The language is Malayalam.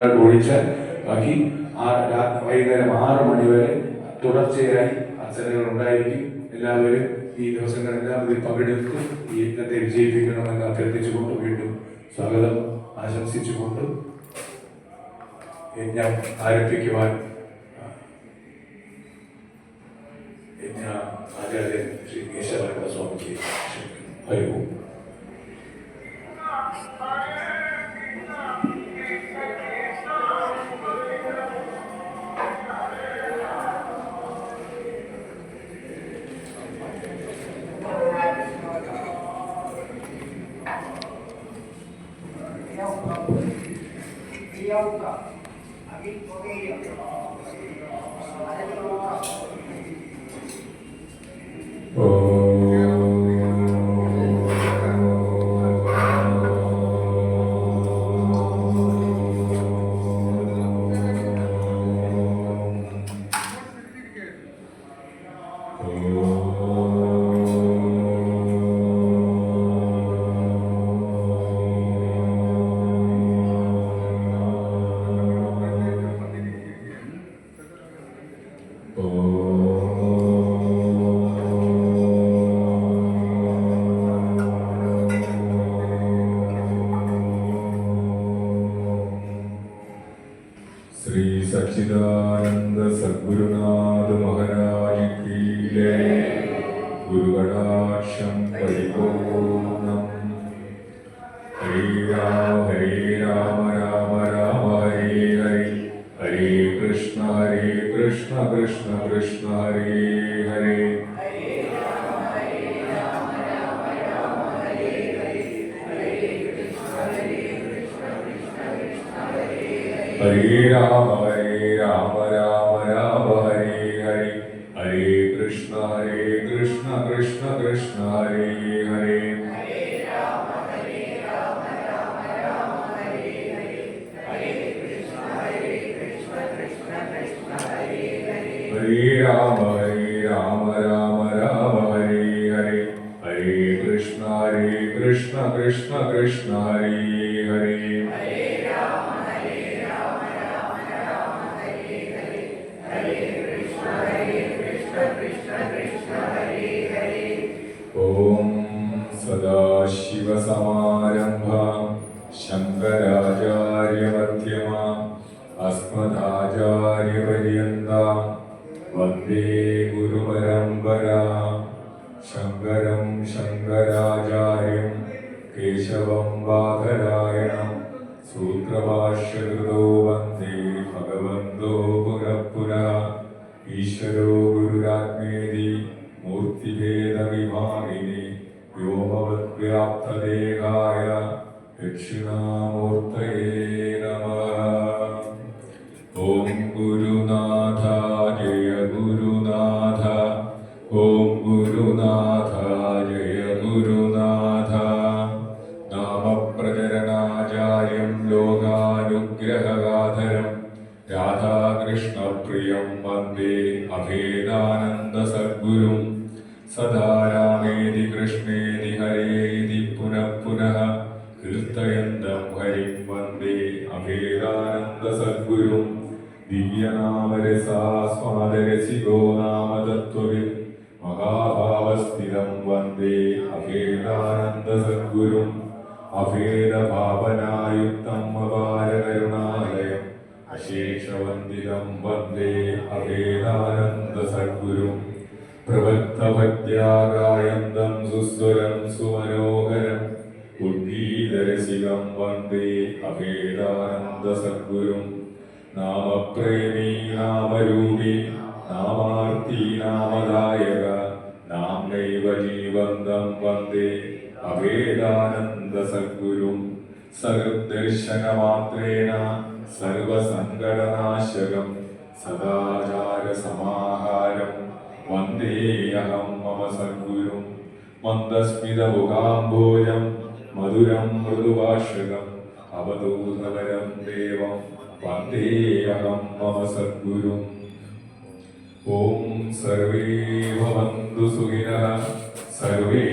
ഒഴിച്ചാൽ ബാക്കി വൈകുന്നേരം ആറ് മണിവരെ തുടർച്ചയായി അർച്ചനകൾ ഉണ്ടായിരിക്കും എല്ലാവരും ഈ ദിവസങ്ങളെല്ലാം ഇതിൽ പങ്കെടുത്ത് ഈ യജ്ഞത്തെ വിജയിപ്പിക്കണമെന്ന് അഭ്യർത്ഥിച്ചുകൊണ്ട് വീണ്ടും സ്വാഗതം ആശംസിച്ചുകൊണ്ട് യജ്ഞം ആരംഭിക്കുവാൻ യജ്ഞ ആചാര്യൻ ശ്രീ കേശവരമ സ്വാമിക്ക് ക്ഷണിക്കുന്നു Oh. ഗുരുനാഥ മഹാരാജ് കീഴേ ഗുരുകടാക്ഷം പരിപൂർണം. ഹരി രാമ ഹരി രാമ രാമ രാമ ഹരി ഹരി. ഹരേ കൃഷ്ണ ഹരേ കൃഷ്ണ കൃഷ്ണ കൃഷ്ണ ഹരേ ഹരേ. ഹരേ രാമ ഹരേ രാമ കൃഷ്ണ കൃഷ്ണ ഹരി. ഹരി ഓം സദാശിവസമാരംഭ ശങ്കരാചാര്യമധ്യമ അസ്മദാചാര്യപര്യന്ത വന്ദേ ഗുരുപരമ്പരാ. ശങ്കരം ശങ്കരാചാര്യം കേശവം വാതരായണം. സൂത്രഭാഷ്യകൃതോ വന്ദേ ഭഗവന്തോ പുരപ്പുര ഈശ്വരോ ഗുരുരാജ്ഞേരി മൂർത്തിഭേദവിമാനിനി വ്യോമവദ്വ്യാപ്തദേഹായ ദക്ഷിണാമൂർത്തയേ രാധാകൃഷ്ണപ്രിയം വന്ദേ അഭേദാനന്ദസദ്ഗുരും സദാ രാമേതി കൃഷ്ണേതി ഹരേതി പുനഃ പുനഃ. കീർത്തയന്തം ഹരിം വന്ദേ അഭേദാനന്ദ അഭേദാനന്ദസദ്ഗുരും ദിവ്യനാമരസാസ്വാദരസികോ നാമതത്വവിൽ മഹാഭാവസ്ഥിരം വന്ദേ അഭേദാനന്ദ അഭേദാനന്ദസദ്ഗുരും അഭേദഭാവനായുക്തം അപാരകരുണാലയം. അശേഷവന്തികം വന്ദേ അഭേദാനന്ദസദ്ഗുരും പ്രവക്തപത്യാകായന്തം സുസ്വരം സുമനോഹരം. ഉദ്ഗീതരസികം വന്ദേ അഭേദാനന്ദസദ്ഗുരും നാമപ്രേമീ നാമരൂപി നാമാർത്തി നാമദായക. നാം നൈവ ജീവന്തം വന്ദേ അഭേദാനന്ദസദ്ഗുരും സഹൃദർശനമാത്രേണ സർവസങ്കടനാശകം സദാചാരസമാഹാരം. വന്ദേയഹം മമ സദ്ഗുരും മന്ദസ്മിതമുഖാംഭോജം മധുരം മൃദുഭാഷകം. അവധൂതവരം ദേവം വന്ദേയഹം മമ സദ്ഗുരും ഓം സർവേ ഭവന്തു സുഖിനഃ. സർവേ